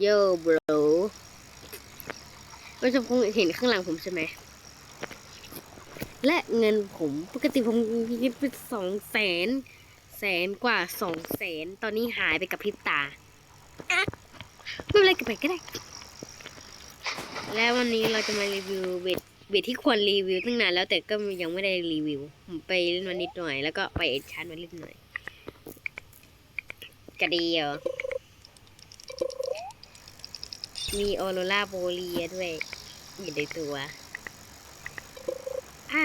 โย่บรก็จะคงเห็นข้างหลังผมใช่ไหม และเงินผมปกติผมมีเป็นสองแสนแสนกว่าสองแสนตอนนี้หายไปกับพริบตาอะไม่เป็นไรก็ไปก็ได้ แล้ววันนี้เราจะมารีวิวเบ็ดเบ็ดที่ควรรีวิวตั้งนานแล้วแต่ก็ยังไม่ได้รีวิว ผมไปเล่นมานิดหน่อย แล้วก็ไปเอ็ดชาร์จมาเล่นหน่อยกระเดียว มีออโรราโบเลียด้วยอยู่ในตัว อะ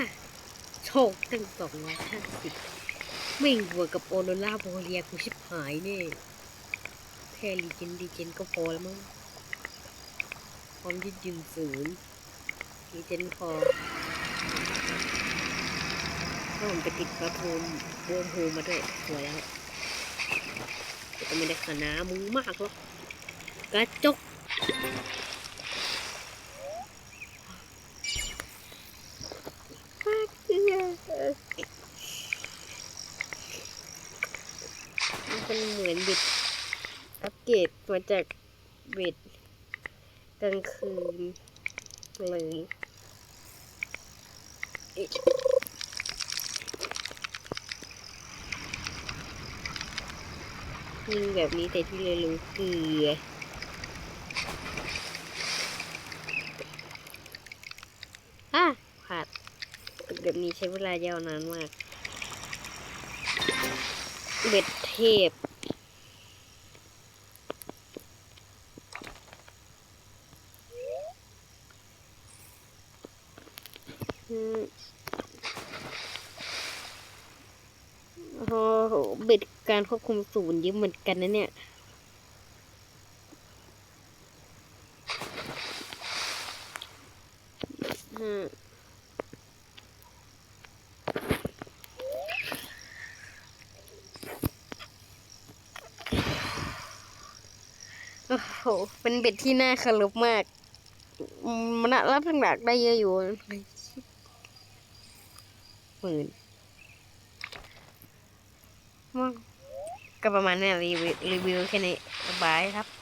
โชคตั้งสองร้อยห้าสิบไม่หัวกับออโรราโบเลียกูชิบหายเนี่ยแค่ลีเจนดีเจนก็พอแล้วมั้งความยืดหยุ่นศูนย์ลีเจนพอถ้าผมไปติดประพูมเวิร์มโฮมาด้วยสวยแล้วแต่ก็ไม่ได้ขนามึงมากหรอกกระจก มันเป็นเหมือนบิดอัปเกรดมาจากบิดกลางคืนเลยยิงแบบนี้แต่ที่เลยรู้เกลือ อะขาดแบบนี้ใช้เวลายาวนานมาก เบ็ดเทพอืมโอ้โหเบ็ดการควบคุมศูนย์เยอะเหมือนกันนะเนี่ย โอ้โห เป็นเบ็ดที่น่าเคารพมาก มันน่ารับทั้งหลักได้เยอะอยู่หมื่นมั่งก็ประมาณนี้รีวิวรีวิวแค่นี้บายครับ